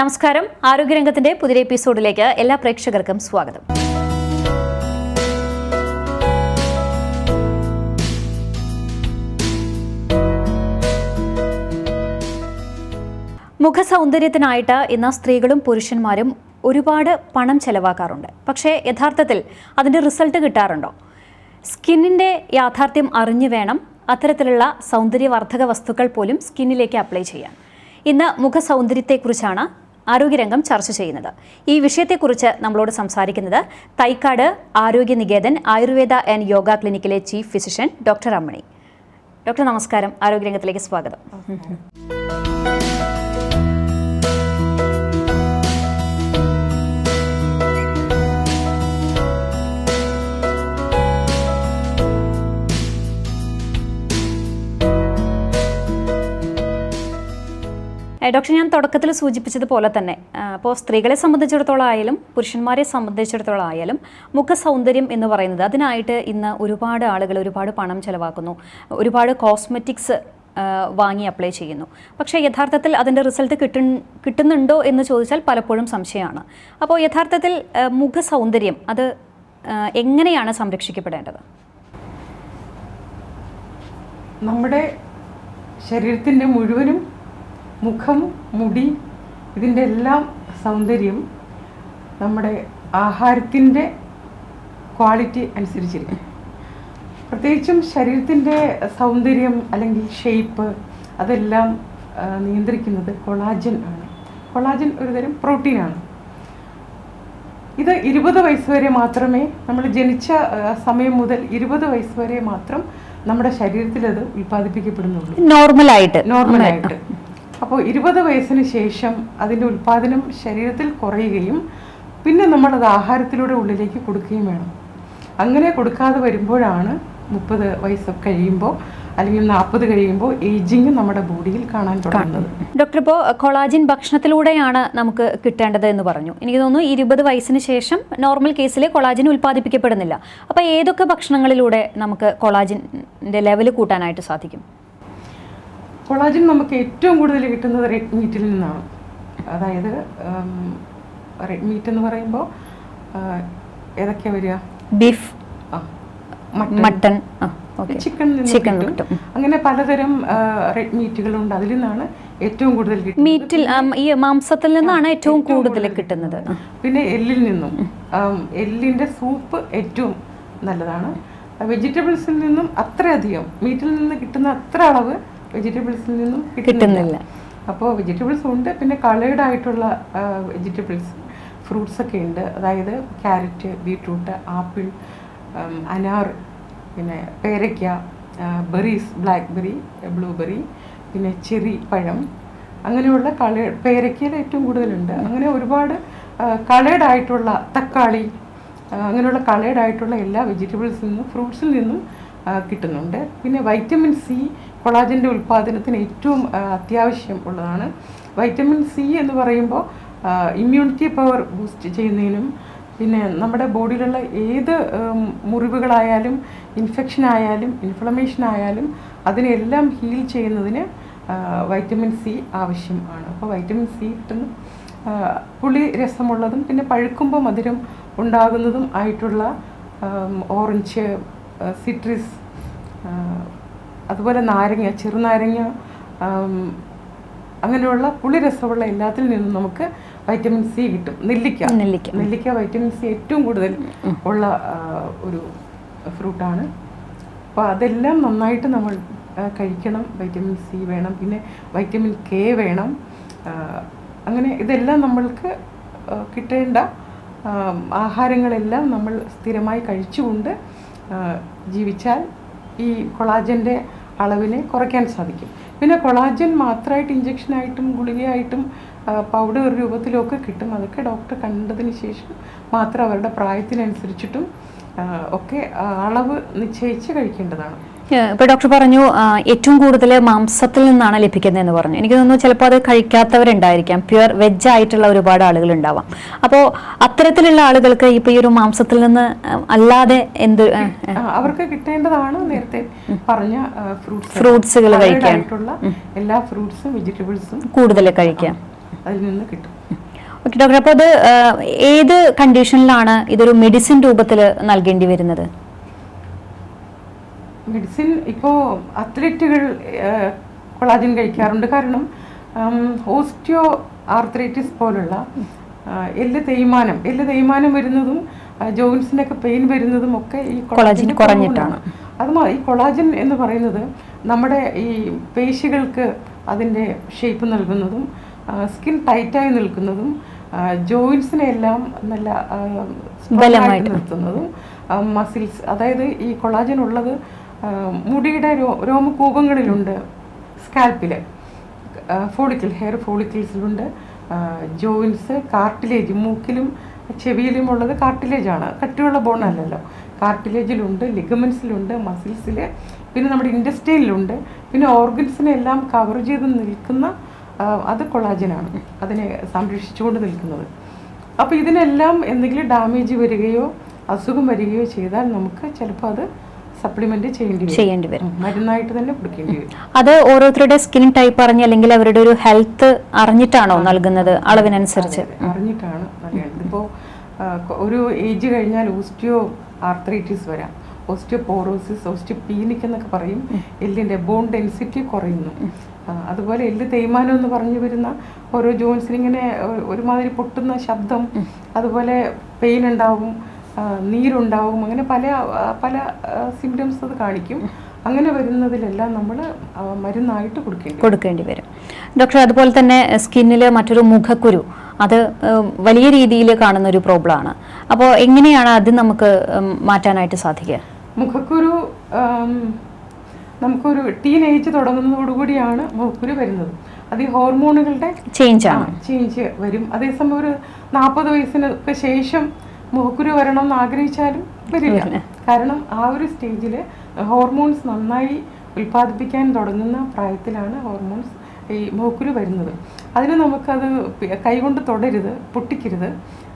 നമസ്കാരം. ആരോഗ്യരംഗത്തിന്റെ പുതിയ എപ്പിസോഡിലേക്ക് എല്ലാ പ്രേക്ഷകർക്കും സ്വാഗതം. മുഖസൗന്ദര്യത്തിനായിട്ട് ഇന്ന് സ്ത്രീകളും പുരുഷന്മാരും ഒരുപാട് പണം ചെലവാക്കാറുണ്ട്. പക്ഷേ യഥാർത്ഥത്തിൽ അതിന്റെ റിസൾട്ട് കിട്ടാറുണ്ടോ? സ്കിന്നിന്റെ യാഥാർത്ഥ്യം അറിഞ്ഞു വേണം അത്തരത്തിലുള്ള സൗന്ദര്യവർദ്ധക വസ്തുക്കൾ പോലും സ്കിന്നിലേക്ക് അപ്ലൈ ചെയ്യാൻ. ഇന്ന് മുഖസൗന്ദര്യത്തെക്കുറിച്ചാണ് ആരോഗ്യരംഗം ചർച്ച ചെയ്യുന്നത്. ഈ വിഷയത്തെക്കുറിച്ച് നമ്മളോട് സംസാരിക്കുന്നത് Thycaud Arogya Niketan Ayurveda and yoga ക്ലിനിക്കിലെ chief physician doctor Ammani doctor നമസ്കാരം. ആരോഗ്യരംഗത്തിലേക്ക് സ്വാഗതം. ഡോക്ടർ ഞാൻ തുടക്കത്തിൽ സൂചിപ്പിച്ചതുപോലെ തന്നെ അപ്പോൾ സ്ത്രീകളെ സംബന്ധിച്ചിടത്തോളം ആയാലും പുരുഷന്മാരെ സംബന്ധിച്ചിടത്തോളം ആയാലും മുഖസൗന്ദര്യം എന്ന് പറയുന്നത് അതിനായിട്ട് ഇന്ന് ഒരുപാട് ആളുകൾ ഒരുപാട് പണം ചെലവാക്കുന്നു. ഒരുപാട് കോസ്മെറ്റിക്സ് വാങ്ങി അപ്ലൈ ചെയ്യുന്നു. പക്ഷേ യഥാർത്ഥത്തിൽ അതിന്റെ റിസൾട്ട് കിട്ടു കിട്ടുന്നുണ്ടോ എന്ന് ചോദിച്ചാൽ പലപ്പോഴും സംശയമാണ്. അപ്പോൾ യഥാർത്ഥത്തിൽ മുഖ മുഖസൗന്ദര്യം അത് എങ്ങനെയാണ് സംരക്ഷിക്കപ്പെടേണ്ടത്? നമ്മുടെ ശരീരത്തിന്റെ മുഴുവനും മുഖം മുടി ഇതിന്റെ എല്ലാം സൗന്ദര്യം നമ്മുടെ ആഹാരത്തിന്റെ ക്വാളിറ്റി അനുസരിച്ചിരിക്കും. പ്രത്യേകിച്ചും ശരീരത്തിന്റെ സൗന്ദര്യം അല്ലെങ്കിൽ ഷേപ്പ് അതെല്ലാം നിയന്ത്രിക്കുന്നത് കൊളാജൻ ആണ്. കൊളാജൻ ഒരുതരം പ്രോട്ടീനാണ് ഇത് ഇരുപത് വയസ്സ് വരെ മാത്രമേ നമ്മൾ ജനിച്ച സമയം മുതൽ ഇരുപത് വയസ്സ് വരെ മാത്രം നമ്മുടെ ശരീരത്തിൽ അത് ഉൽപ്പാദിപ്പിക്കപ്പെടുന്നുള്ളൂ. നോർമലായിട്ട് നോർമലായിട്ട് അപ്പോൾ ഇരുപത് വയസ്സിന് ശേഷം അതിന്റെ ഉൽപ്പാദനം ശരീരത്തിൽ കുറയുകയും പിന്നെ നമ്മളത് ആഹാരത്തിലൂടെ ഉള്ളിലേക്ക് കൊടുക്കുകയും വേണം. അങ്ങനെ കൊടുക്കാതെ വരുമ്പോഴാണ് മുപ്പത് വയസ്സ് കഴിയുമ്പോൾ അല്ലെങ്കിൽ നാൽപ്പത് കഴിയുമ്പോൾ ഏജിങ് നമ്മുടെ ബോഡിയിൽ കാണാൻ തുടങ്ങുന്നത്. ഡോക്ടർ ഇപ്പോൾ കൊളാജിൻ ഭക്ഷണത്തിലൂടെയാണ് നമുക്ക് കിട്ടേണ്ടത് എന്ന് പറഞ്ഞു. എനിക്ക് തോന്നുന്നു ഇരുപത് വയസ്സിന് ശേഷം നോർമൽ കേസിൽ കൊളാജിൻ ഉൽപ്പാദിപ്പിക്കപ്പെടുന്നില്ല. അപ്പോൾ ഏതൊക്കെ ഭക്ഷണങ്ങളിലൂടെ നമുക്ക് കൊളാജിന്റെ ലെവൽ കൂട്ടാനായിട്ട് സാധിക്കും? കൊളാജിൻ നമുക്ക് ഏറ്റവും കൂടുതൽ കിട്ടുന്നത് റെഡ് മീറ്റിൽ നിന്നാണ്. അതായത് റെഡ് മീറ്റ് എന്ന് പറയുമ്പോൾ ഏതൊക്കെയാ വരിക? ബീഫ്. മട്ടൺ ചിക്കൻ കിട്ടും. കിട്ടും. അങ്ങനെ പലതരം റെഡ് മീറ്റുകളുണ്ട് അതിൽ നിന്നാണ് ഏറ്റവും കൂടുതൽ മീറ്റിൽ ഈ മാംസത്തിൽ നിന്നാണ് ഏറ്റവും കൂടുതൽ കിട്ടുന്നത്. പിന്നെ എല്ലിൽ നിന്നും. എല്ലിന്റെ സൂപ്പ് ഏറ്റവും നല്ലതാണ്. വെജിറ്റബിൾസിൽ നിന്നും അത്രയധികം മീറ്റിൽ നിന്ന് കിട്ടുന്ന അത്ര അളവ് വെജിറ്റബിൾസിൽ നിന്നും കിട്ടുന്നില്ല. അപ്പോൾ വെജിറ്റബിൾസ് ഉണ്ട് പിന്നെ കളേർഡ് ആയിട്ടുള്ള വെജിറ്റബിൾസ് ഫ്രൂട്ട്സ് ഒക്കെ ഉണ്ട്. അതായത് ക്യാരറ്റ് ബീട്രൂട്ട് ആപ്പിൾ അനാർ പിന്നെ പേരയ്ക്ക ബെറീസ് ബ്ലാക്ക്ബെറി ബ്ലൂബെറി പിന്നെ ചെറി പഴം. അങ്ങനെയുള്ള കളേ പേരയ്ക്കയിൽ ഏറ്റവും കൂടുതലുണ്ട്. അങ്ങനെ ഒരുപാട് കളേഡ് ആയിട്ടുള്ള തക്കാളി അങ്ങനെയുള്ള കളേഡ് ആയിട്ടുള്ള എല്ലാ വെജിറ്റബിൾസിൽ നിന്നും ഫ്രൂട്ട്സിൽ നിന്നും കിട്ടുന്നുണ്ട്. പിന്നെ വൈറ്റമിൻ സി കൊളാജന്റെ ഉൽപ്പാദനത്തിന് ഏറ്റവും അത്യാവശ്യം ഉള്ളതാണ്. വൈറ്റമിൻ സി എന്ന് പറയുമ്പോൾ ഇമ്മ്യൂണിറ്റി പവർ ബൂസ്റ്റ് ചെയ്യുന്നതിനും പിന്നെ നമ്മുടെ ബോഡിയിലുള്ള ഏത് മുറിവുകളായാലും ഇൻഫെക്ഷൻ ആയാലും ഇൻഫ്ലമേഷൻ ആയാലും അതിനെല്ലാം ഹീൽ ചെയ്യുന്നതിന് വൈറ്റമിൻ സി ആവശ്യമാണ് അപ്പോൾ വൈറ്റമിൻ സി കിട്ടുന്ന. പുളി രസമുള്ളതും പിന്നെ പഴുക്കുമ്പോൾ മധുരം ഉണ്ടാകുന്നതും ആയിട്ടുള്ള ഓറഞ്ച് സിട്രസ് അതുപോലെ നാരങ്ങ ചെറുനാരങ്ങ അങ്ങനെയുള്ള പുളിരസമുള്ള എല്ലാത്തിൽ നിന്നും നമുക്ക് വൈറ്റമിൻ സി കിട്ടും. നെല്ലിക്ക. നെല്ലിക്ക. നെല്ലിക്ക വൈറ്റമിൻ സി ഏറ്റവും കൂടുതൽ ഉള്ള ഒരു ഫ്രൂട്ടാണ് അപ്പോൾ അതെല്ലാം നന്നായിട്ട് നമ്മൾ കഴിക്കണം. വൈറ്റമിൻ സി വേണം. പിന്നെ വൈറ്റമിൻ കെ വേണം. അങ്ങനെ ഇതെല്ലാം നമ്മൾക്ക് കിട്ടേണ്ട ആഹാരങ്ങളെല്ലാം നമ്മൾ സ്ഥിരമായി കഴിച്ചുകൊണ്ട് ജീവിച്ചാൽ ഈ കൊളാജന്റെ അളവിനെ കുറയ്ക്കാൻ സാധിക്കും. പിന്നെ കൊളാജൻ മാത്രമായിട്ട് ഇഞ്ചക്ഷനായിട്ടും ഗുളികയായിട്ടും പൗഡർ രൂപത്തിലൊക്കെ കിട്ടും. അതൊക്കെ ഡോക്ടർ കണ്ടതിന് ശേഷം മാത്രം അവരുടെ പ്രായത്തിനനുസരിച്ചിട്ടും ഒക്കെ അളവ് നിശ്ചയിച്ച് കഴിക്കേണ്ടതാണ്. ഇപ്പോൾ ഡോക്ടർ പറഞ്ഞു ഏറ്റവും കൂടുതൽ മാംസത്തിൽ നിന്നാണ് ലഭിക്കുന്നതെന്ന് പറഞ്ഞു. എനിക്ക് തോന്നുന്നു ചിലപ്പോൾ അത് കഴിക്കാത്തവരുണ്ടായിരിക്കാം. പ്യുവർ വെജ് ആയിട്ടുള്ള ഒരുപാട് ആളുകൾ ഉണ്ടാവാം. അപ്പോൾ അത്തരത്തിലുള്ള ആളുകൾക്ക് ഇപ്പോൾ ഈ ഒരു മാംസത്തിൽ നിന്ന് അല്ലാതെ എന്ത് അവർക്ക് കിട്ടേണ്ടതാണ് നേരത്തെ പറഞ്ഞ ഫ്രൂട്ട്സ്. ഫ്രൂട്ട്സുകൾ കഴിക്കാൻ എല്ലാ ഫ്രൂട്ട്സും വെജിറ്റബിൾസും കൂടുതൽ കഴിക്കാം. അതിൽ നിന്ന് കിട്ടും. Okay doctor. അപ്പോൾ അത് ഏത് കണ്ടീഷനിലാണ് ഇതൊരു മെഡിസിൻ രൂപത്തിൽ നൽകേണ്ടി വരുന്നത്? മെഡിസിൻ ഇപ്പോൾ അത്ലറ്റുകൾ കൊളാജിൻ കഴിക്കാറുണ്ട് കാരണം ഓസ്റ്റിയോ ആർത്രൈറ്റിസ് പോലുള്ള എല്ല് തേയ്മാനം എല്ല് തേയ്മാനം വരുന്നതും ജോയിൻസിനൊക്കെ പെയിൻ വരുന്നതും ഒക്കെ ഈ കൊളാജിൻ കുറഞ്ഞിട്ടാണ്. അത് ഈ കൊളാജിൻ എന്ന് പറയുന്നത് നമ്മുടെ ഈ പേശികൾക്ക് അതിന്റെ ഷേപ്പ് നൽകുന്നതും സ്കിൻ ടൈറ്റായി നിൽക്കുന്നതും ജോയിൻസിനെ എല്ലാം നല്ല ബലമായി ബലമായിട്ട്. നിർത്തുന്നതും മസിൽസ് അതായത് ഈ കൊളാജൻ ഉള്ളത് മുടിയുടെ രോ രോമകൂപങ്ങളിലുണ്ട് സ്കാൽപ്പിൽ ഫോളിക്കിൾ ഹെയർ ഫോളിക്കിൾസിലുണ്ട്. ജോയിൻസ് കാർട്ടിലേജ് മൂക്കിലും ചെവിയിലും ഉള്ളത് കാർട്ടിലേജാണ്. കട്ടിയുള്ള ബോൺ അല്ലല്ലോ. കാർട്ടിലേജിലുണ്ട് ലിഗമെൻസിലുണ്ട് മസിൽസിൽ പിന്നെ നമ്മുടെ ഇൻഡസ്ട്രിയിലുണ്ട് പിന്നെ ഓർഗൻസിനെ എല്ലാം കവർ ചെയ്ത് നിൽക്കുന്ന അത് കൊളാജനാണ്. അതിനെ സംരക്ഷിച്ചുകൊണ്ട് നിൽക്കുന്നത്. അപ്പോൾ ഇതിനെല്ലാം എന്തെങ്കിലും ഡാമേജ് വരികയോ അസുഖം വരികയോ ചെയ്താൽ നമുക്ക് ചിലപ്പോൾ അത് സപ്ലിമെന്റ് ചെയ്യേണ്ടി വരും. മരുന്നായിട്ട് തന്നെ കൊടുക്കേണ്ടി വരും. അത് ഓരോരുത്തരുടെ സ്കിൻ ടൈപ്പ് അറിഞ്ഞ് അല്ലെങ്കിൽ അവരുടെ ഒരു ഹെൽത്ത് അറിഞ്ഞിട്ടാണോ നൽകുന്നത് അളവിനനുസരിച്ച്? അറിഞ്ഞിട്ടാണ് ഇപ്പോൾ ഒരു ഏജ് കഴിഞ്ഞാൽ ഓസ്റ്റിയോ ആർത്രൈറ്റിസ് വരാം. ഓസ്റ്റിയോപോറോസിസ് ഓസ്റ്റിയോപീനിക് എന്നൊക്കെ പറയും. എല്ലിന്റെ ബോൺ ഡെൻസിറ്റി കുറയുന്നു. അതുപോലെ എല്ല് തേയ്മാനം എന്ന് പറഞ്ഞു വരുന്ന ഓരോ ജോയിൻസിന് ഇങ്ങനെ ഒരുമാതിരി പൊട്ടുന്ന ശബ്ദം അതുപോലെ പെയിൻ ഉണ്ടാവും. നീരുണ്ടാവും. അങ്ങനെ പല പല സിംറ്റംസ് അത് കാണിക്കും. അങ്ങനെ വരുന്നതിലെല്ലാം നമ്മൾ മരുന്നായിട്ട് കൊടുക്കേണ്ടി വരും. കൊടുക്കേണ്ടി വരും. ഡോക്ടർ അതുപോലെ തന്നെ സ്കിന്നിൽ മറ്റൊരു മുഖക്കുരു. അത് വലിയ രീതിയിൽ കാണുന്ന ഒരു പ്രോബ്ലം ആണ് അപ്പോൾ എങ്ങനെയാണ് അത് നമുക്ക് മാറ്റാനായിട്ട് സാധിക്കുക? മുഖക്കുരു നമുക്കൊരു ടീൻ ഏജ് തുടങ്ങുന്നതോടുകൂടിയാണ് മുഖക്കുരു വരുന്നത്. അത് ഈ ഹോർമോണുകളുടെ ചേഞ്ച് ആണ്. ചേഞ്ച് വരും. അതേസമയം ഒരു നാൽപ്പത് വയസ്സിനൊക്കെ ശേഷം മുഖക്കുരു വരണം എന്ന് ആഗ്രഹിച്ചാലും വരില്ല. കാരണം ആ ഒരു സ്റ്റേജിൽ ഹോർമോൺസ് നന്നായി ഉൽപ്പാദിപ്പിക്കാൻ തുടങ്ങുന്ന പ്രായത്തിലാണ് ഹോർമോൺസ് ഈ മുഖക്കുരു വരുന്നത്. അതിന് നമുക്കത് കൈകൊണ്ട് തൊടരുത് പൊട്ടിക്കരുത്.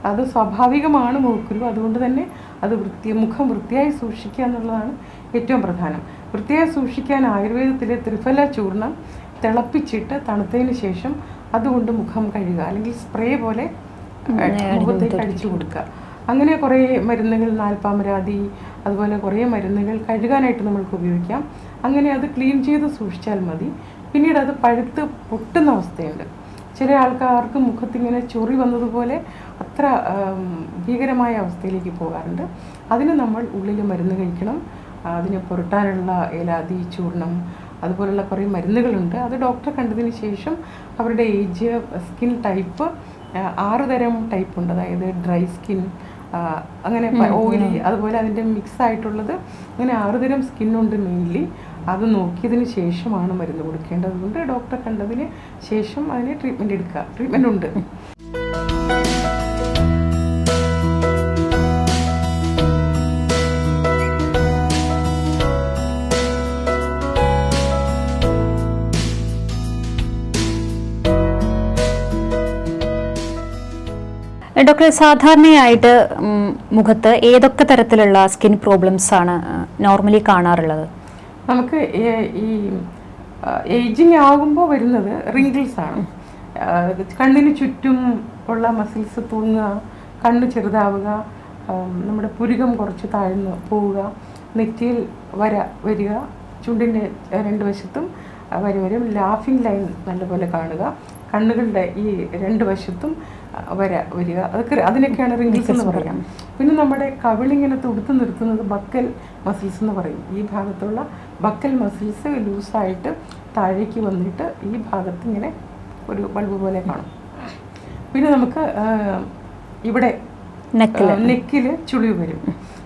അത് സ്വാഭാവികമാണ് മുഖക്കുരു അതുകൊണ്ട് തന്നെ അത് വൃത്തി മുഖം വൃത്തിയായി സൂക്ഷിക്കുക എന്നുള്ളതാണ് ഏറ്റവും പ്രധാനം. വൃത്തിയായി സൂക്ഷിക്കാൻ ആയുർവേദത്തിലെ ത്രിഫല ചൂർണം തിളപ്പിച്ചിട്ട് തണുത്തതിന് ശേഷം അതുകൊണ്ട് മുഖം കഴുകുക. അല്ലെങ്കിൽ സ്പ്രേ പോലെ മുഖത്തേക്ക് അടിച്ചു കൊടുക്കുക. അങ്ങനെ കുറേ മരുന്നുകൾ നാൽപ്പാമരാതി അതുപോലെ കുറേ മരുന്നുകൾ കഴുകാനായിട്ട് നമ്മൾക്ക് ഉപയോഗിക്കാം. അങ്ങനെ അത് ക്ലീൻ ചെയ്ത് സൂക്ഷിച്ചാൽ മതി. പിന്നീട് അത് പഴുത്ത് പൊട്ടുന്ന അവസ്ഥയുണ്ട്. ചില ആൾക്കാർക്ക് മുഖത്തിങ്ങനെ ചൊറി വന്നതുപോലെ അത്ര ഭീകരമായ അവസ്ഥയിലേക്ക് പോകാറുണ്ട്. അതിന് നമ്മൾ ഉള്ളിൽ മരുന്ന് കഴിക്കണം. അതിനെ പുരട്ടാനുള്ള ഏലാതി ചൂർണം അതുപോലുള്ള കുറേ മരുന്നുകളുണ്ട്. അത് ഡോക്ടറെ കണ്ടതിന് ശേഷം അവരുടെ ഏജ് സ്കിൻ ടൈപ്പ് ആറ് തരം ടൈപ്പ് ഉണ്ട്. അതായത് ഡ്രൈ സ്കിൻ അങ്ങനെ ഓയിലി അതുപോലെ അതിന്റെ മിക്സ് ആയിട്ടുള്ളത് അങ്ങനെ ആറുതരം സ്കിന്നുണ്ട് മെയിൻലി. അത് നോക്കിയതിന് ശേഷമാണ് മരുന്ന് കൊടുക്കേണ്ടത്. അതുകൊണ്ട് ഡോക്ടറെ കണ്ടതിന് ശേഷം അതിന് ട്രീറ്റ്മെന്റ് എടുക്കുക. ട്രീറ്റ്മെന്റ് ഉണ്ട്. ഡോക്ടർ സാധാരണയായിട്ട് മുഖത്ത് ഏതൊക്കെ തരത്തിലുള്ള സ്കിൻ പ്രോബ്ലംസ് ആണ് നോർമലി കാണാറുള്ളത്? നമുക്ക് ഈ ഏജിങ് ആകുമ്പോൾ വരുന്നത് റിങ്കിൾസ് ആണ്. കണ്ണിന് ചുറ്റും ഉള്ള മസിൽസ് തൂങ്ങുക കണ്ണ് ചെറുതാവുക നമ്മുടെ പുരുകം കുറച്ച് താഴ്ന്നു പോവുക നെറ്റിയിൽ വര വരിക ചുണ്ടിന്റെ രണ്ട് വശത്തും വര വരും ലാഫിംഗ് ലൈൻ നല്ലപോലെ കാണുക കണ്ണുകളുടെ ഈ രണ്ട് വശത്തും വര വരിക അതൊക്കെ അതിനൊക്കെയാണ് റിങ്കിൾസ് എന്ന് പറയാം. പിന്നെ നമ്മുടെ കവിളിങ്ങനെ തുടുത്ത് നിർത്തുന്നത് ബക്കൽ മസിൽസ് എന്ന് പറയും. ഈ ഭാഗത്തുള്ള ബക്കൽ മസിൽസ് ലൂസായിട്ട് താഴേക്ക് വന്നിട്ട് ഈ ഭാഗത്ത് ഇങ്ങനെ ഒരു ബൾബ് പോലെ കാണും. പിന്നെ നമുക്ക് ഇവിടെ നെക്കിൽ ചുളിവ് വരും.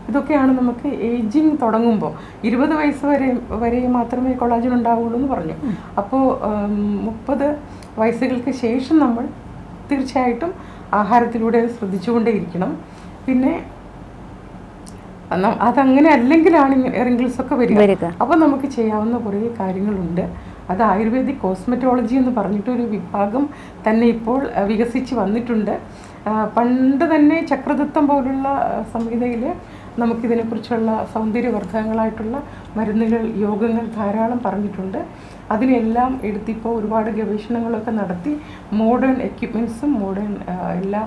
ഇതൊക്കെയാണ് നമുക്ക് ഏജിങ് തുടങ്ങുമ്പോൾ ഇരുപത് വയസ്സ് വരെ വരെ മാത്രമേ കൊളാജൻ ഉണ്ടാവുള്ളൂ എന്ന് പറഞ്ഞു. അപ്പോൾ മുപ്പത് വയസ്സുകൾക്ക് ശേഷം നമ്മൾ തീർച്ചയായിട്ടും ആഹാരത്തിലൂടെ ശ്രദ്ധിച്ചുകൊണ്ടേയിരിക്കണം. പിന്നെ അതങ്ങനെ അല്ലെങ്കിലാണ് റിങ്കിൾസ് ഒക്കെ വരിക. അപ്പൊ അപ്പോൾ നമുക്ക് ചെയ്യാവുന്ന കുറേ കാര്യങ്ങളുണ്ട്. അത് ആയുർവേദിക് കോസ്മെറ്റോളജി എന്ന് പറഞ്ഞിട്ടൊരു വിഭാഗം തന്നെ ഇപ്പോൾ വികസിച്ച് വന്നിട്ടുണ്ട്. പണ്ട് തന്നെ ചക്രദത്തം പോലുള്ള സംഹിതയിൽ നമുക്കിതിനെക്കുറിച്ചുള്ള സൗന്ദര്യവർദ്ധകങ്ങളായിട്ടുള്ള മരുന്നുകൾ യോഗങ്ങൾ ധാരാളം പറഞ്ഞിട്ടുണ്ട്. അതിനെല്ലാം എടുത്തിപ്പോൾ ഒരുപാട് ഗവേഷണങ്ങളൊക്കെ നടത്തി മോഡേൺ എക്യുപ്മെൻസും മോഡേൺ എല്ലാ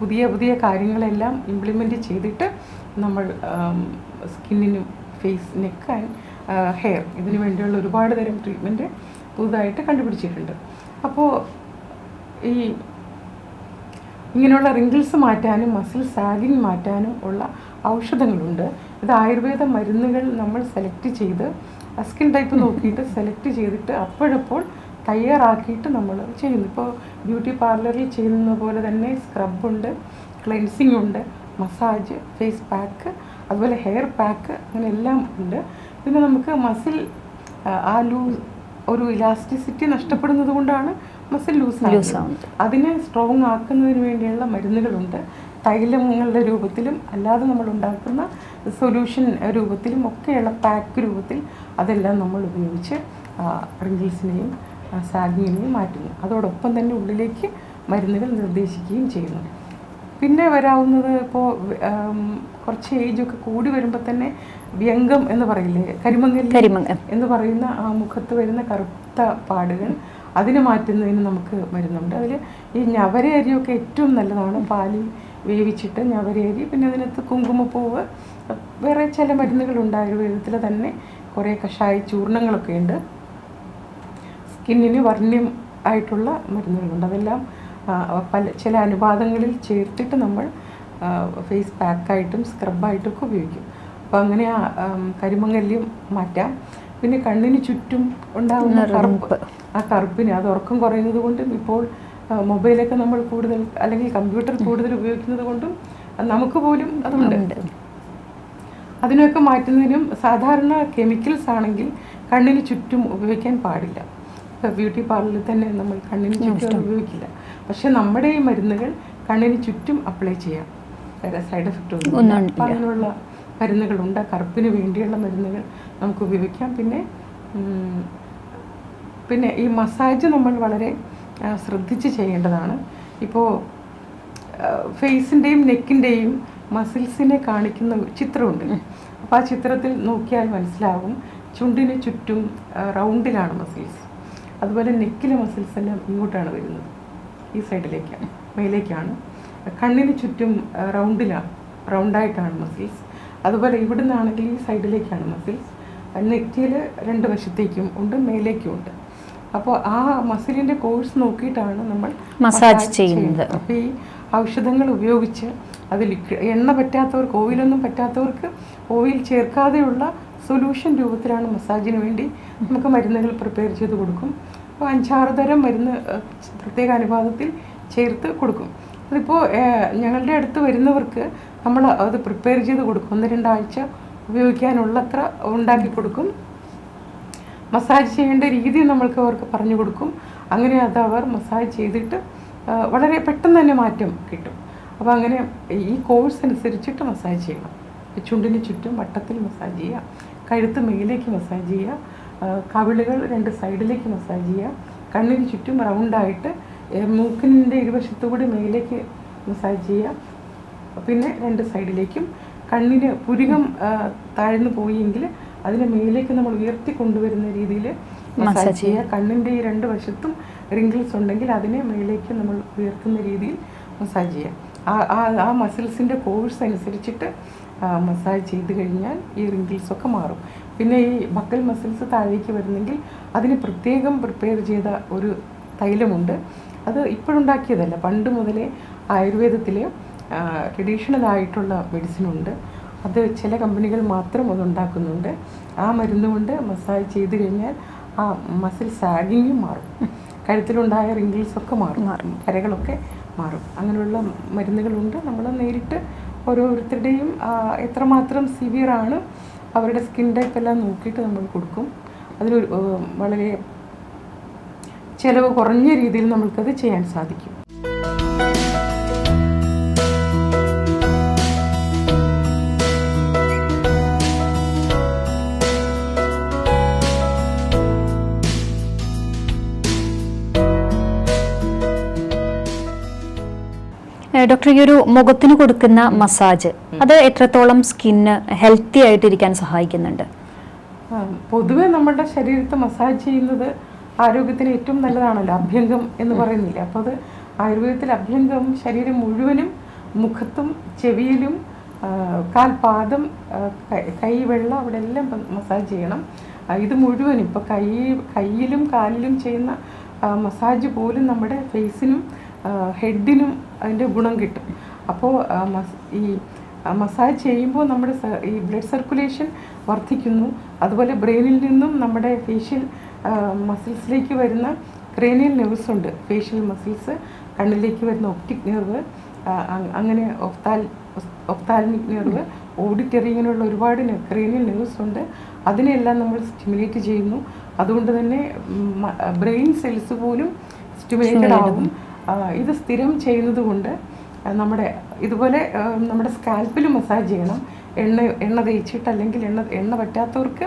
പുതിയ പുതിയ കാര്യങ്ങളെല്ലാം ഇംപ്ലിമെന്റ് ചെയ്തിട്ട് നമ്മൾ സ്കിന്നിനും ഫേസ് നെക്ക് ആൻഡ് ഹെയർ ഇതിനു വേണ്ടിയുള്ള ഒരുപാട് തരം ട്രീറ്റ്മെന്റ് പുതുതായിട്ട് കണ്ടുപിടിച്ചിട്ടുണ്ട്. അപ്പോൾ ഈ ഇങ്ങനെയുള്ള റിങ്കിൾസ് മാറ്റാനും മസിൽ സാഗിങ് മാറ്റാനും ഉള്ള ഔഷധങ്ങളുണ്ട്. ഇത് ആയുർവേദ മരുന്നുകൾ നമ്മൾ സെലക്ട് ചെയ്ത് സ്കിൻ ടൈപ്പ് നോക്കിയിട്ട് സെലക്ട് ചെയ്തിട്ട് അപ്പോഴപ്പോൾ തയ്യാറാക്കിയിട്ട് നമ്മൾ ചെയ്യുന്നു. ഇപ്പോൾ ബ്യൂട്ടി പാർലറിൽ ചെയ്യുന്ന പോലെ തന്നെ സ്ക്രബുണ്ട് ക്ലെൻസിങ് ഉണ്ട് മസാജ് ഫേസ് പാക്ക് അതുപോലെ ഹെയർ പാക്ക് അങ്ങനെ എല്ലാം ഉണ്ട്. പിന്നെ നമുക്ക് മസിൽ ആ ലൂസ് ഒരു ഇലാസ്റ്റിസിറ്റി നഷ്ടപ്പെടുന്നത് കൊണ്ടാണ് മസിൽ ലൂസ് ആവുന്നത്. ആകുന്നത് അതിനെ സ്ട്രോങ് ആക്കുന്നതിന് വേണ്ടിയുള്ള മരുന്നുകളുണ്ട്. തൈലങ്ങളുടെ രൂപത്തിലും അല്ലാതെ നമ്മൾ ഉണ്ടാക്കുന്ന സൊല്യൂഷൻ രൂപത്തിലും ഒക്കെയുള്ള പാക്ക് രൂപത്തിൽ അതെല്ലാം നമ്മൾ ഉപയോഗിച്ച് റിങ്കിൾസിനെയും സാഗിനെയും മാറ്റുന്നു. അതോടൊപ്പം തന്നെ ഉള്ളിലേക്ക് മരുന്നുകൾ നിർദ്ദേശിക്കുകയും ചെയ്യുന്നു. പിന്നെ വരാവുന്നത് ഇപ്പോൾ കുറച്ച് ഏജൊക്കെ കൂടി വരുമ്പോൾ തന്നെ വ്യംഗം എന്ന് പറയില്ലേ? കരിമങ്ങൽ കരിമങ്ങൽ. എന്ന് പറയുന്ന ആ മുഖത്ത് വരുന്ന കറുത്ത പാടുകൾ അതിന് മാറ്റുന്നതിന് നമുക്ക് മരുന്നുണ്ട്. അതിൽ ഈ ഞവര അരിയൊക്കെ ഏറ്റവും നല്ലതാണ്. പാലിൽ വേവിച്ചിട്ട് ഞവര അരി പിന്നെ അതിനകത്ത് കുങ്കുമപ്പൂവ് വേറെ ചില മരുന്നുകളുണ്ട് ആയുർവേദത്തിൽ തന്നെ കുറേ കഷായ ചൂർണങ്ങളൊക്കെ ഉണ്ട്. സ്കിന്നിന് വർണ്യം ആയിട്ടുള്ള മരുന്നുകളുണ്ട്. അതെല്ലാം പല ചില അനുപാതങ്ങളിൽ ചേർത്തിട്ട് നമ്മൾ ഫേസ് പാക്കായിട്ടും സ്ക്രബായിട്ടും ഒക്കെ ഉപയോഗിക്കും. അപ്പോൾ അങ്ങനെ ആ, കരിമങ്ങല്യം മാറ്റാം. പിന്നെ കണ്ണിന് ചുറ്റും ഉണ്ടാകുന്ന കറുപ്പ് ആ കറുപ്പിന് അത് ഉറക്കം കുറയുന്നത് കൊണ്ടും ഇപ്പോൾ മൊബൈലൊക്കെ നമ്മൾ കൂടുതൽ അല്ലെങ്കിൽ കമ്പ്യൂട്ടർ കൂടുതൽ ഉപയോഗിക്കുന്നത് കൊണ്ടും നമുക്ക് പോലും അതുണ്ട്. അതിനൊക്കെ മാറ്റുന്നതിനും സാധാരണ കെമിക്കൽസ് ആണെങ്കിൽ കണ്ണിന് ചുറ്റും ഉപയോഗിക്കാൻ പാടില്ല. ഇപ്പോൾ ബ്യൂട്ടി പാർലറിൽ തന്നെ നമ്മൾ കണ്ണിന് ചുറ്റും ഉപയോഗിക്കില്ല. പക്ഷെ നമ്മുടെ ഈ മരുന്നുകൾ കണ്ണിന് ചുറ്റും അപ്ലൈ ചെയ്യാം. വേറെ സൈഡ് എഫക്റ്റ് ഒന്നും അപ്പം അങ്ങനെയുള്ള മരുന്നുകളുണ്ട്. കറുപ്പിന് വേണ്ടിയുള്ള മരുന്നുകൾ നമുക്ക് ഉപയോഗിക്കാം. പിന്നെ പിന്നെ ഈ മസാജ് നമ്മൾ വളരെ ശ്രദ്ധിച്ച് ചെയ്യേണ്ടതാണ്. ഇപ്പോൾ ഫേസിന്റെയും നെക്കിന്റെയും മസിൽസിനെ കാണിക്കുന്ന ചിത്രമുണ്ട്. അപ്പോൾ ആ ചിത്രത്തിൽ നോക്കിയാൽ മനസ്സിലാവും. ചുണ്ടിന് ചുറ്റും റൗണ്ടിലാണ് മസിൽസ്. അതുപോലെ നെക്കിലെ മസിൽസ് എല്ലാം ഇങ്ങോട്ടാണ് വരുന്നത്. ഈ സൈഡിലേക്കാണ് മേലേക്കാണ്. കണ്ണിന് ചുറ്റും റൗണ്ടിലാണ് റൗണ്ടായിട്ടാണ് മസിൽസ്. അതുപോലെ ഇവിടുന്നാണെങ്കിൽ ഈ സൈഡിലേക്കാണ് മസിൽസ്. നെറ്റിയിൽ രണ്ട് വശത്തേക്കും ഉണ്ട് മേലേക്കും ഉണ്ട്. അപ്പോൾ ആ മസിലിന്റെ കോഴ്സ് നോക്കിയിട്ടാണ് നമ്മൾ മസാജ് ചെയ്യുന്നത്. അപ്പോൾ ഈ ഔഷധങ്ങൾ ഉപയോഗിച്ച് അത് ലിക്വിഡ് എണ്ണ പറ്റാത്തവർക്ക് ഓയിലൊന്നും പറ്റാത്തവർക്ക് ഓയിൽ ചേർക്കാതെയുള്ള സൊല്യൂഷൻ രൂപത്തിലാണ് മസാജിന് വേണ്ടി നമുക്ക് മരുന്നുകൾ പ്രിപ്പയർ ചെയ്ത് കൊടുക്കും. അപ്പോൾ അഞ്ചാറ് തരം മരുന്ന് പ്രത്യേക അനുപാതത്തിൽ ചേർത്ത് കൊടുക്കും. അതിപ്പോൾ ഞങ്ങളുടെ അടുത്ത് വരുന്നവർക്ക് നമ്മൾ അത് പ്രിപ്പയർ ചെയ്ത് കൊടുക്കും. ഒന്ന് രണ്ടാഴ്ച ഉപയോഗിക്കാനുള്ളത്ര ഉണ്ടാക്കി കൊടുക്കും. മസാജ് ചെയ്യേണ്ട രീതി നമ്മൾക്ക് അവർക്ക് പറഞ്ഞു കൊടുക്കും. അങ്ങനെ അത് അവർ മസാജ് ചെയ്തിട്ട് വളരെ പെട്ടെന്ന് തന്നെ മാറ്റം കിട്ടും. അപ്പോൾ അങ്ങനെ ഈ കോഴ്സ് അനുസരിച്ചിട്ട് മസാജ് ചെയ്യണം. ചുണ്ടിന് ചുറ്റും വട്ടത്തിൽ മസാജ് ചെയ്യുക കഴുത്ത് മേലേക്ക് മസാജ് ചെയ്യുക കവിളുകൾ രണ്ട് സൈഡിലേക്ക് മസാജ് ചെയ്യുക കണ്ണിന് ചുറ്റും റൗണ്ടായിട്ട് മൂക്കിന്റെ ഇരുവശത്തു കൂടി മേലേക്ക് മസാജ് ചെയ്യുക പിന്നെ രണ്ട് സൈഡിലേക്കും കണ്ണിന് പുരികം താഴ്ന്നു പോയെങ്കിൽ അതിനെ മേലേക്ക് നമ്മൾ ഉയർത്തി കൊണ്ടുവരുന്ന രീതിയിൽ മസാജ് ചെയ്യുക. കണ്ണിന്റെ ഈ രണ്ട് വശത്തും റിങ്കിൾസ് ഉണ്ടെങ്കിൽ അതിനെ മേലേക്ക് നമ്മൾ ഉയർത്തുന്ന രീതിയിൽ മസാജ് ചെയ്യുക. ആ ആ ആ മസിൽസിന്റെ കോഴ്സ് അനുസരിച്ചിട്ട് മസാജ് ചെയ്ത് കഴിഞ്ഞാൽ ഈ റിങ്കിൾസൊക്കെ മാറും. പിന്നെ ഈ ബക്കൽ മസിൽസ് താഴേക്ക് വരുന്നെങ്കിൽ അതിന് പ്രത്യേകം പ്രിപ്പയർ ചെയ്ത ഒരു തൈലമുണ്ട്. അത് ഇപ്പോഴുണ്ടാക്കിയതല്ല. പണ്ട് മുതലേ ആയുർവേദത്തിലെ ട്രഡീഷണൽ ആയിട്ടുള്ള മെഡിസിൻ ഉണ്ട്. അത് ചില കമ്പനികൾ മാത്രം അത് ഉണ്ടാക്കുന്നുണ്ട് ആ മരുന്ന് കൊണ്ട് മസാജ് ചെയ്ത് കഴിഞ്ഞാൽ ആ മസിൽ സാഗിങ്ങും മാറും. കഴുത്തിലുണ്ടായ റിങ്കിൾസൊക്കെ മാറും. കരകളൊക്കെ മാറും. അങ്ങനെയുള്ള മരുന്നുകളുണ്ട്. നമ്മൾ നേരിട്ട് ഓരോരുത്തരുടെയും എത്രമാത്രം സിവിയറാണ് അവരുടെ സ്കിൻ ടൈപ്പ് എല്ലാം നോക്കിയിട്ട് നമ്മൾ കൊടുക്കും. അതിലൊരു വളരെ ചിലവ് കുറഞ്ഞ രീതിയിൽ നമ്മൾക്കത് ചെയ്യാൻ സാധിക്കും. ഡോക്ടർ ഈ ഒരു മുഖത്തിന് കൊടുക്കുന്ന മസാജ് അത് എത്രത്തോളം സ്കിന്ന് ഹെൽത്തി ആയിട്ടിരിക്കാൻ സഹായിക്കുന്നുണ്ട്? പൊതുവെ നമ്മുടെ ശരീരത്തെ മസാജ് ചെയ്യുന്നത് ആരോഗ്യത്തിന് ഏറ്റവും നല്ലതാണല്ലോ അഭ്യംഗം എന്ന് പറയുന്നില്ല. അപ്പോൾ അത് ആയുർവേദത്തിൽ അഭ്യംഗം ശരീരം മുഴുവനും മുഖത്തും ചെവിയിലും കാൽപാദം കൈ- വെള്ളം അവിടെ എല്ലാം മസാജ് ചെയ്യണം. ഇത് മുഴുവനും ഇപ്പോൾ കൈ കയ്യിലും കാലിലും ചെയ്യുന്ന മസാജ് പോലും നമ്മുടെ ഫേസിനും ഹെഡിനും അതിന്റെ ഗുണം കിട്ടും. അപ്പോൾ ഈ മസാജ് ചെയ്യുമ്പോൾ നമ്മുടെ ഈ ബ്ലഡ് സർക്കുലേഷൻ വർദ്ധിക്കുന്നു. അതുപോലെ ബ്രെയിനിൽ നിന്നും നമ്മുടെ ഫേഷ്യൽ മസിൽസിലേക്ക് വരുന്ന ക്രേനിയൽ നെർവ്സ് ഉണ്ട്. ഫേഷ്യൽ മസിൽസ് കണ്ണിലേക്ക് വരുന്ന ഒപ്റ്റിക് നെർവ് അങ്ങനെ ഒഫ്താൽ ഒഫ്താൽമിക് നെർവ് ഓഡിറ്ററി ഇങ്ങനെയുള്ള ഒരുപാട് ക്രേനിയൽ നെർവ്സ് ഉണ്ട്. അതിനെല്ലാം നമ്മൾ സ്റ്റിമുലേറ്റ് ചെയ്യുന്നു. അതുകൊണ്ട് തന്നെ ബ്രെയിൻ സെൽസ് പോലും സ്റ്റിമുലേറ്റഡ് ആവും. ആ, ഇത് സ്ഥിരം ചെയ്യുന്നത് കൊണ്ട് നമ്മുടെ ഇതുപോലെ നമ്മുടെ സ്കാൽപ്പിൽ മസാജ് ചെയ്യണം. എണ്ണ എണ്ണ തേച്ചിട്ട് അല്ലെങ്കിൽ എണ്ണ എണ്ണ പറ്റാത്തവർക്ക്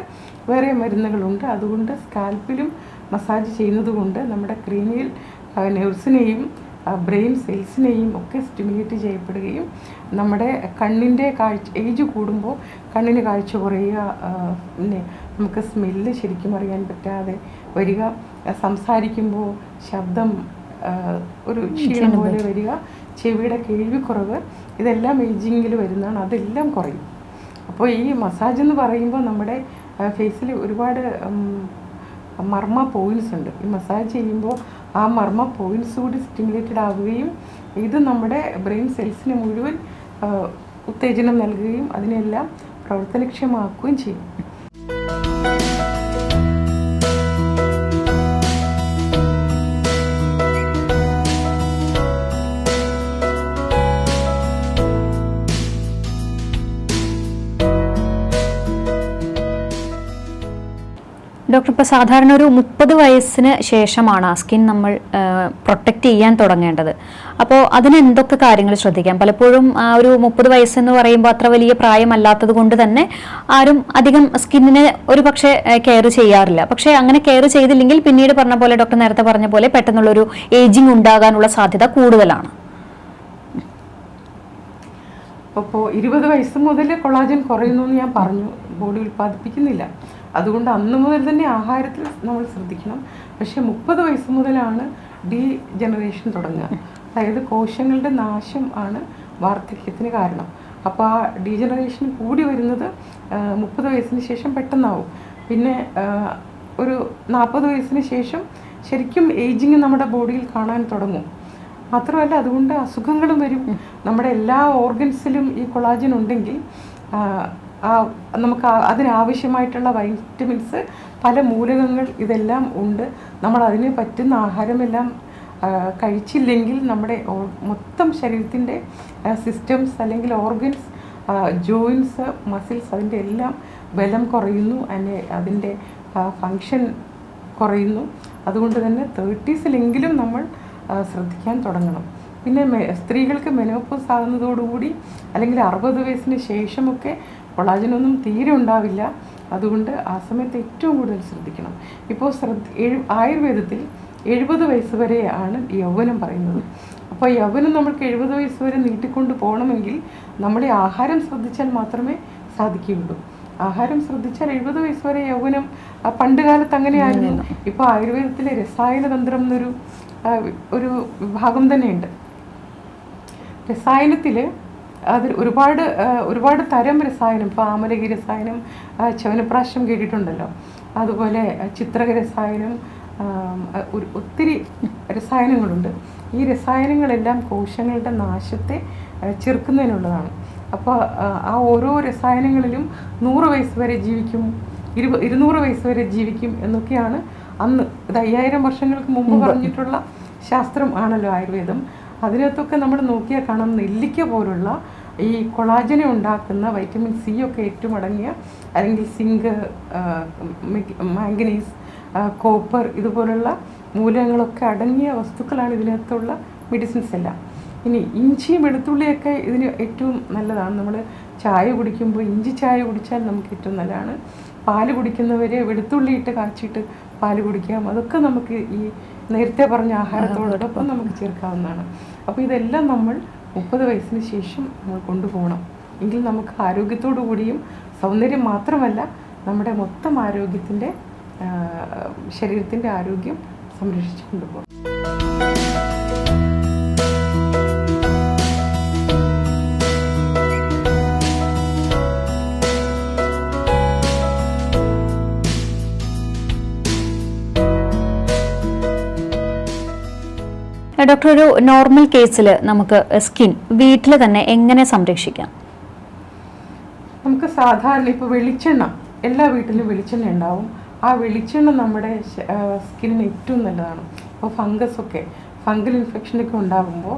വേറെ മരുന്നുകളുണ്ട്. അതുകൊണ്ട് സ്കാൽപ്പിലും മസാജ് ചെയ്യുന്നത് കൊണ്ട് നമ്മുടെ ക്രീമിയിൽ നെർവ്സിനെയും ബ്രെയിൻ സെൽസിനെയും ഒക്കെ സ്റ്റിമുലേറ്റ് ചെയ്യപ്പെടുകയും നമ്മുടെ കണ്ണിന്റെ കാഴ്ച ഏജ് കൂടുമ്പോൾ കണ്ണിന് കാഴ്ച കുറയുക പിന്നെ നമുക്ക് സ്മെല്ല് ശരിക്കും അറിയാൻ പറ്റാതെ വരിക സംസാരിക്കുമ്പോൾ ശബ്ദം ഒരു ക്ഷീണം പോലെ വരിക. ചെവിയുടെ കേൾവിക്കുറവ് ഇതെല്ലാം ഏജിങ്ങിൽ വരുന്നതാണ്. അതെല്ലാം കുറയും. അപ്പോൾ ഈ മസാജ് എന്ന് പറയുമ്പോൾ നമ്മുടെ ഫേസിൽ ഒരുപാട് മർമ്മ പോയിൻസ് ഉണ്ട്. ഈ മസാജ് ചെയ്യുമ്പോൾ ആ മർമ്മ പോയിൻസ് കൂടി സ്റ്റിമുലേറ്റഡ് ആവുകയും ഇത് നമ്മുടെ ബ്രെയിൻ സെൽസിന് മുഴുവൻ ഉത്തേജനം നൽകുകയും അതിനെല്ലാം പ്രവർത്തനക്ഷമമാക്കുകയും ചെയ്യും. ഡോക്ടർ ഇപ്പോൾ സാധാരണ ഒരു മുപ്പത് വയസ്സിന് ശേഷമാണ് ആ സ്കിൻ നമ്മൾ പ്രൊട്ടക്റ്റ് ചെയ്യാൻ തുടങ്ങേണ്ടത്. അപ്പോൾ അതിന് എന്തൊക്കെ കാര്യങ്ങൾ ശ്രദ്ധിക്കാം? പലപ്പോഴും ആ ഒരു മുപ്പത് വയസ്സെന്ന് പറയുമ്പോൾ അത്ര വലിയ പ്രായമല്ലാത്തത് കൊണ്ട് തന്നെ ആരും അധികം സ്കിന്നിനെ ഒരു പക്ഷേ കെയർ ചെയ്യാറില്ല. പക്ഷേ അങ്ങനെ കെയർ ചെയ്തില്ലെങ്കിൽ പിന്നീട് പറഞ്ഞ പോലെ ഡോക്ടർ നേരത്തെ പറഞ്ഞ പോലെ പെട്ടെന്നുള്ളൊരു ഏജിങ് ഉണ്ടാകാനുള്ള സാധ്യത കൂടുതലാണ്. അപ്പോൾ ഇരുപത് വയസ്സ് മുതൽ കൊളാജൻ കുറയുന്നു എന്ന് ഞാൻ പറഞ്ഞു. ബോഡി ഉൽപ്പാദിപ്പിക്കുന്നില്ല. അതുകൊണ്ട് അന്ന് മുതൽ തന്നെ ആഹാരത്തിൽ നമ്മൾ ശ്രദ്ധിക്കണം. പക്ഷേ മുപ്പത് വയസ്സ് മുതലാണ് ഡീ ജനറേഷൻ തുടങ്ങുക. അതായത് കോശങ്ങളുടെ നാശം ആണ് വാർദ്ധക്യത്തിന് കാരണം. അപ്പോൾ ആ ഡീജനറേഷൻ കൂടി വരുന്നത് മുപ്പത് വയസ്സിന് ശേഷം പെട്ടെന്നാവും. പിന്നെ ഒരു നാൽപ്പത് വയസ്സിന് ശേഷം ശരിക്കും ഏജിങ് നമ്മുടെ ബോഡിയിൽ കാണാൻ തുടങ്ങും. മാത്രമല്ല അതുകൊണ്ട് അസുഖങ്ങളും വരും. നമ്മുടെ എല്ലാ ഓർഗൻസിലും ഈ കൊളാജിൻ ഉണ്ടെങ്കിൽ നമുക്ക് അതിനാവശ്യമായിട്ടുള്ള വൈറ്റമിൻസ് പല മൂലകങ്ങൾ ഇതെല്ലാം ഉണ്ട്. നമ്മൾ അതിന് പറ്റുന്ന ആഹാരമെല്ലാം കഴിച്ചില്ലെങ്കിൽ നമ്മുടെ മൊത്തം ശരീരത്തിന്റെ സിസ്റ്റംസ് അല്ലെങ്കിൽ ഓർഗൻസ് ജോയിൻസ് മസിൽസ് അതിന്റെ എല്ലാം ബലം കുറയുന്നു. അതിന്റെ അതിന്റെ ഫങ്ഷൻ കുറയുന്നു. അതുകൊണ്ട് തന്നെ തേർട്ടീസിലെങ്കിലും നമ്മൾ ശ്രദ്ധിക്കാൻ തുടങ്ങണം. പിന്നെ സ്ത്രീകൾക്ക് മെനോപ്പോസ് ആകുന്നതോടുകൂടി അല്ലെങ്കിൽ അറുപത് വയസ്സിന് ശേഷമൊക്കെ കൊളാജനൊന്നും തീരെ ഉണ്ടാവില്ല. അതുകൊണ്ട് ആ സമയത്ത് ഏറ്റവും കൂടുതൽ ശ്രദ്ധിക്കണം. ഇപ്പോൾ ശ്രദ്ധ എഴു ആയുർവേദത്തിൽ എഴുപത് വയസ്സ് വരെയാണ് യൗവനം പറയുന്നത്. അപ്പോൾ യൗവനം നമ്മൾക്ക് എഴുപത് വയസ്സ് വരെ നീട്ടിക്കൊണ്ട് പോകണമെങ്കിൽ നമ്മുടെ ആഹാരം ശ്രദ്ധിച്ചാൽ മാത്രമേ സാധിക്കുകയുള്ളൂ. ആഹാരം ശ്രദ്ധിച്ചാൽ എഴുപത് വയസ്സ് വരെ യൗവനം ആ, പണ്ട് കാലത്ത് അങ്ങനെയായിരുന്നു ഇപ്പോൾ ആയുർവേദത്തിലെ രസായന തന്ത്രം എന്നൊരു ഒരു വിഭാഗം തന്നെയുണ്ട്. രസായനത്തിൽ അതിൽ ഒരുപാട് ഒരുപാട് തരം രസായനം ഇപ്പോൾ ആമലകി രസായനം ചവനപ്രാശം കേട്ടിട്ടുണ്ടല്ലോ. അതുപോലെ ചിത്രക രസായനം ഒരു ഒത്തിരി രസായനങ്ങളുണ്ട്. ഈ രസായനങ്ങളെല്ലാം കോശങ്ങളുടെ നാശത്തെ ചെറുക്കുന്നതിനുള്ളതാണ്. അപ്പോൾ ആ ഓരോ രസായനങ്ങളിലും നൂറ് വയസ്സ് വരെ ജീവിക്കും ഇരുപ ഇരുന്നൂറ് വയസ്സ് വരെ ജീവിക്കും എന്നൊക്കെയാണ് അന്ന് ഇത് അയ്യായിരം വർഷങ്ങൾക്ക് മുമ്പ്. പറഞ്ഞിട്ടുള്ള ശാസ്ത്രം ആണല്ലോ ആയുർവേദം. അതിനകത്തൊക്കെ നമ്മൾ നോക്കിയാൽ കാണാം നെല്ലിക്ക പോലുള്ള ഈ കൊളാജനെ ഉണ്ടാക്കുന്ന വൈറ്റമിൻ സി ഒക്കെ ഏറ്റവും അടങ്ങിയ അല്ലെങ്കിൽ സിങ്ക് മാംഗനീസ് കോപ്പർ ഇതുപോലുള്ള മൂലകങ്ങളൊക്കെ അടങ്ങിയ വസ്തുക്കളാണ് ഇതിനകത്തുള്ള മെഡിസിൻസ് എല്ലാം. ഇനി ഇഞ്ചിയും വെളുത്തുള്ളിയൊക്കെ ഇതിന് ഏറ്റവും നല്ലതാണ്. നമ്മൾ ചായ കുടിക്കുമ്പോൾ ഇഞ്ചി ചായ കുടിച്ചാൽ നമുക്ക് ഏറ്റവും നല്ലതാണ്. പാൽ കുടിക്കുന്നവരെ വെളുത്തുള്ളി ഇട്ട് കാച്ചിട്ട് പാൽ കുടിക്കാം. അതൊക്കെ നമുക്ക് ഈ നേരത്തെ പറഞ്ഞ ആഹാരത്തോടൊപ്പം. നമുക്ക് ചേർക്കാവുന്നതാണ്. അപ്പോൾ ഇതെല്ലാം നമ്മൾ മുപ്പത് വയസ്സിന് ശേഷം നമ്മൾ കൊണ്ടുപോകണം. എങ്കിൽ നമുക്ക് ആരോഗ്യത്തോടു കൂടിയും സൗന്ദര്യം മാത്രമല്ല നമ്മുടെ മൊത്തം ആരോഗ്യത്തിന്റെ ശരീരത്തിന്റെ ആരോഗ്യം സംരക്ഷിച്ചു കൊണ്ടുപോകാം ഡോക്ടർ ഒരു നോർമൽ കേസിൽ നമുക്ക് സ്കിൻ വീട്ടിൽ തന്നെ എങ്ങനെ സംരക്ഷിക്കാം? നമുക്ക് സാധാരണ ഇപ്പോൾ വെളിച്ചെണ്ണ എല്ലാ വീട്ടിലും വെളിച്ചെണ്ണ ഉണ്ടാവും. ആ വെളിച്ചെണ്ണ നമ്മുടെ സ്കിന്നിന് ഏറ്റവും നല്ലതാണ്. അപ്പോൾ ഫംഗസ് ഒക്കെ ഫംഗൽ ഇൻഫെക്ഷനൊക്കെ ഉണ്ടാകുമ്പോൾ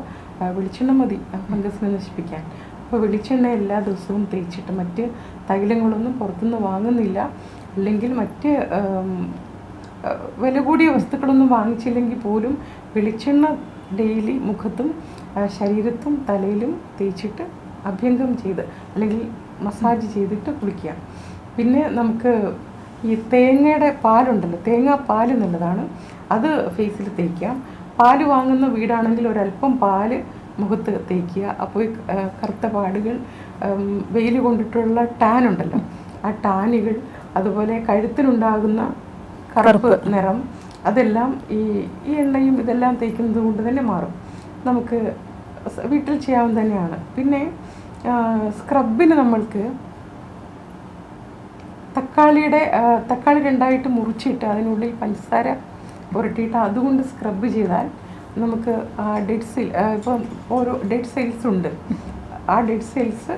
വെളിച്ചെണ്ണ മതി ഫംഗസിനെ നശിപ്പിക്കാൻ. അപ്പോൾ വെളിച്ചെണ്ണ എല്ലാ ദിവസവും തേച്ചിട്ട് മറ്റ് തൈലങ്ങളൊന്നും പുറത്തുനിന്ന് വാങ്ങുന്നില്ല. അല്ലെങ്കിൽ മറ്റ് വില കൂടിയ വസ്തുക്കളൊന്നും വാങ്ങിച്ചില്ലെങ്കിൽ പോലും വെളിച്ചെണ്ണ ഡെയിലി മുഖത്തും ശരീരത്തും തലയിലും തേച്ചിട്ട് അഭ്യംഗം ചെയ്ത് അല്ലെങ്കിൽ മസാജ് ചെയ്തിട്ട് കുളിക്കുക. പിന്നെ നമുക്ക് ഈ തേങ്ങയുടെ പാലുണ്ടല്ലോ തേങ്ങാ പാൽ നല്ലതാണ് അത് ഫേസിൽ തേക്കാം പാൽ വാങ്ങുന്ന വീടാണെങ്കിൽ ഒരല്പം പാൽ മുഖത്ത് തേക്കുക. അപ്പോൾ ഈ കറുത്ത പാടുകൾ വെയിൽ കൊണ്ടിട്ടുള്ള ടാൻ ഉണ്ടല്ലോ ആ ടാനുകൾ അതുപോലെ കഴുത്തിനുണ്ടാകുന്ന കറുപ്പ്. നിറം അതെല്ലാം ഈ ഈ എണ്ണയും ഇതെല്ലാം തേക്കുന്നത് കൊണ്ട് തന്നെ മാറും. നമുക്ക് വീട്ടിൽ ചെയ്യാവുന്ന തന്നെയാണ്. പിന്നെ സ്ക്രബിന് നമ്മൾക്ക് തക്കാളിയുടെ തക്കാളി രണ്ടായിട്ട് മുറിച്ചിട്ട് അതിനുള്ളിൽ പഞ്ചസാര പുരട്ടിയിട്ട് അതുകൊണ്ട് സ്ക്രബ് ചെയ്താൽ നമുക്ക് ആ ഡെഡ് സെൽ ഇപ്പം ഓരോ ഡെഡ് സെൽസ് ഉണ്ട്. ആ ഡെഡ് സെൽസ്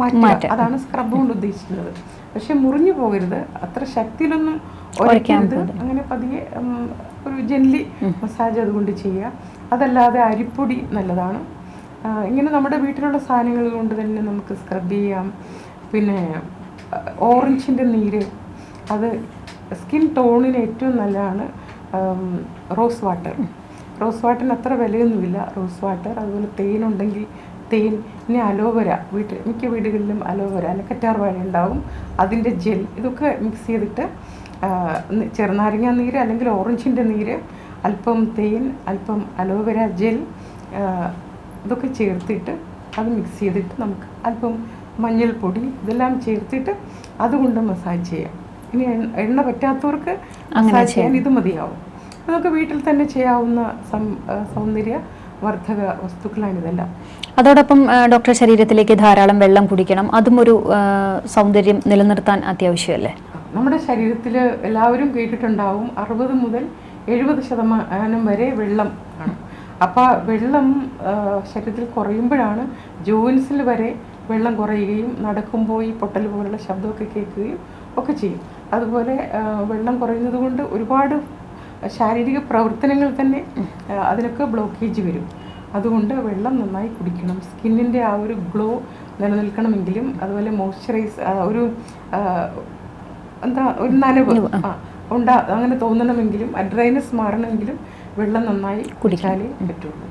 മാറ്റുക. അതാണ് സ്ക്രബ് കൊണ്ട് ഉദ്ദേശിക്കുന്നത്. പക്ഷെ മുറിഞ്ഞു പോകരുത്. അത്ര ശക്തിയിലൊന്നും ഉരയ്ക്കരുത് അങ്ങനെ പതിയെ ഒരു ജെല്ലി മസാജ് അതുകൊണ്ട് ചെയ്യുക. അതല്ലാതെ അരിപ്പൊടി നല്ലതാണ്. ഇങ്ങനെ നമ്മുടെ വീട്ടിലുള്ള സാധനങ്ങൾ കൊണ്ട് തന്നെ നമുക്ക് സ്ക്രബ് ചെയ്യാം. പിന്നെ ഓറഞ്ചിന്റെ നീര്. അത് സ്കിൻ ടോണിന് ഏറ്റവും നല്ലതാണ് റോസ് വാട്ടർ റോസ് വാട്ടറിന് അത്ര വിലയൊന്നുമില്ല. റോസ് വാട്ടർ അതുപോലെ തേനുണ്ടെങ്കിൽ തേൻ ഇനി അലോവര. വീട്ടിൽ മിക്ക വീടുകളിലും അലോവര അല്ല കറ്റാർ വാഴ ഉണ്ടാവും. അതിന്റെ ജെൽ ഇതൊക്കെ മിക്സ് ചെയ്തിട്ട് ചെറുനാരങ്ങ നീര് അല്ലെങ്കിൽ ഓറഞ്ചിന്റെ നീര് അല്പം തേൻ അല്പം അലോവേര ജെൽ ഇതൊക്കെ ചേർത്തിട്ട് അത് മിക്സ് ചെയ്തിട്ട് നമുക്ക് അല്പം മഞ്ഞൾപ്പൊടി ഇതെല്ലാം ചേർത്തിട്ട് അതുകൊണ്ട് മസാജ് ചെയ്യാം. ഇനി എണ്ണ- പറ്റാത്തവർക്ക് മസാജ് ചെയ്യാൻ ഇത് മതിയാവും. നമുക്ക് വീട്ടിൽ തന്നെ ചെയ്യാവുന്ന സൗന്ദര്യ വർദ്ധക വസ്തുക്കളാണ് ഇതെല്ലാം. അതോടൊപ്പം ഡോക്ടർ ശരീരത്തിലേക്ക് ധാരാളം വെള്ളം കുടിക്കണം. അതും ഒരു സൗന്ദര്യം നിലനിർത്താൻ അത്യാവശ്യമല്ലേ? നമ്മുടെ ശരീരത്തിൽ എല്ലാവരും കേട്ടിട്ടുണ്ടാവും അറുപത് മുതൽ എഴുപത് ശതമാനം വരെ വെള്ളം ആണ്. അപ്പോൾ വെള്ളം ശരീരത്തിൽ കുറയുമ്പോഴാണ് ജോയിൻസിൽ വരെ വെള്ളം കുറയുകയും നടക്കുമ്പോൾ ഈ പൊട്ടൽ പോലുള്ള ശബ്ദമൊക്കെ കേൾക്കുകയും ഒക്കെ ചെയ്യും. അതുപോലെ വെള്ളം കുറയുന്നത് കൊണ്ട് ഒരുപാട് ശാരീരിക പ്രവർത്തനങ്ങൾ തന്നെ അതിനൊക്കെ ബ്ലോക്കേജ് വരും. അതുകൊണ്ട് വെള്ളം നന്നായി കുടിക്കണം. സ്കിന്നിന്റെ ആ ഒരു ഗ്ലോ നിലനിൽക്കണമെങ്കിലും അതുപോലെ മോയ്സ്ചറൈസ് ഒരു എന്താ ഒരു നനവ്. ഉണ്ടാ അങ്ങനെ തോന്നണമെങ്കിലും അഡ്രൈനസ് മാറണമെങ്കിലും വെള്ളം നന്നായി കുടിക്കാനേ പറ്റുള്ളൂ.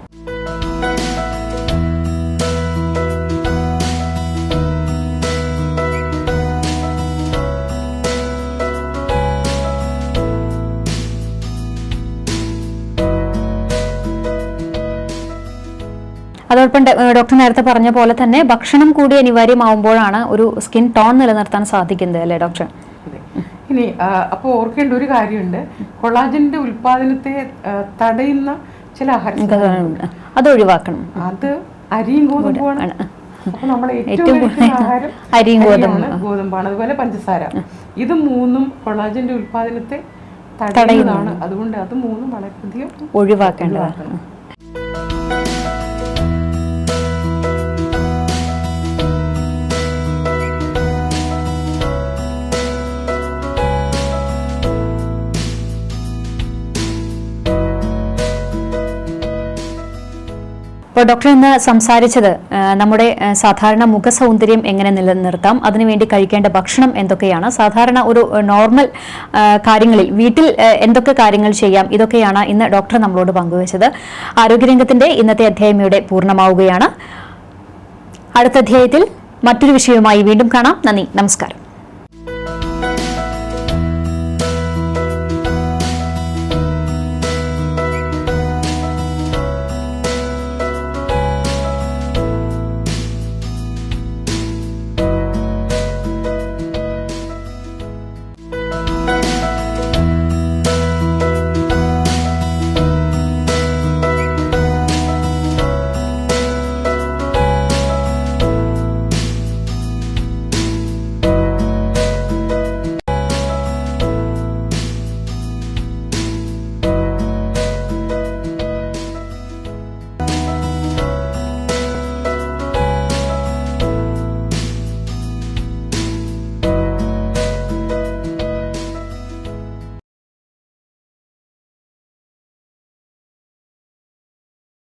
അതോടൊപ്പം ഡോക്ടർ നേരത്തെ പറഞ്ഞ പോലെ തന്നെ ഭക്ഷണം കൂടി അനിവാര്യമാവുമ്പോഴാണ് ഒരു സ്കിൻ ടോൺ നിലനിർത്താൻ സാധിക്കുന്നത് അല്ലേ ഡോക്ടർ? ഇനി അപ്പോൾ ഓർക്കേണ്ട ഒരു കാര്യമുണ്ട്. കൊളാജന്റെ ഉൽപാദനത്തെ തടയുന്ന ചില ആഹാരങ്ങൾ. സാധനങ്ങളുണ്ട്. അത് ഒഴിവാക്കണം. അത് അരിയും ഗോതമ്പുമാണ്. ആണ്. അപ്പൊ നമ്മൾ ഏറ്റവും ആഹാരം അരിയും ഗോതമ്പാണ്. അതുപോലെ പഞ്ചസാര. ഇത് മൂന്നും കൊളാജന്റെ ഉൽപാദനത്തെ തടയുന്നതാണ്. അതുകൊണ്ട് അത് മൂന്നും വളരെയധികം ഒഴിവാക്കേണ്ടതാണ്. അപ്പോൾ ഡോക്ടർ ഇന്ന് സംസാരിച്ചത് നമ്മുടെ സാധാരണ മുഖ സൗന്ദര്യം എങ്ങനെ നിലനിർത്താം അതിനുവേണ്ടി കഴിക്കേണ്ട ഭക്ഷണം എന്തൊക്കെയാണ് സാധാരണ ഒരു നോർമൽ കാര്യങ്ങളിൽ വീട്ടിൽ എന്തൊക്കെ കാര്യങ്ങൾ ചെയ്യാം ഇതൊക്കെയാണ് ഇന്ന് ഡോക്ടർ നമ്മളോട് പങ്കുവച്ചത്. ആരോഗ്യരംഗത്തിന്റെ ഇന്നത്തെ അധ്യായം ഇവിടെ പൂർണമാവുകയാണ്. അടുത്ത അധ്യായത്തിൽ മറ്റൊരു വിഷയവുമായി വീണ്ടും കാണാം. നന്ദി നമസ്കാരം.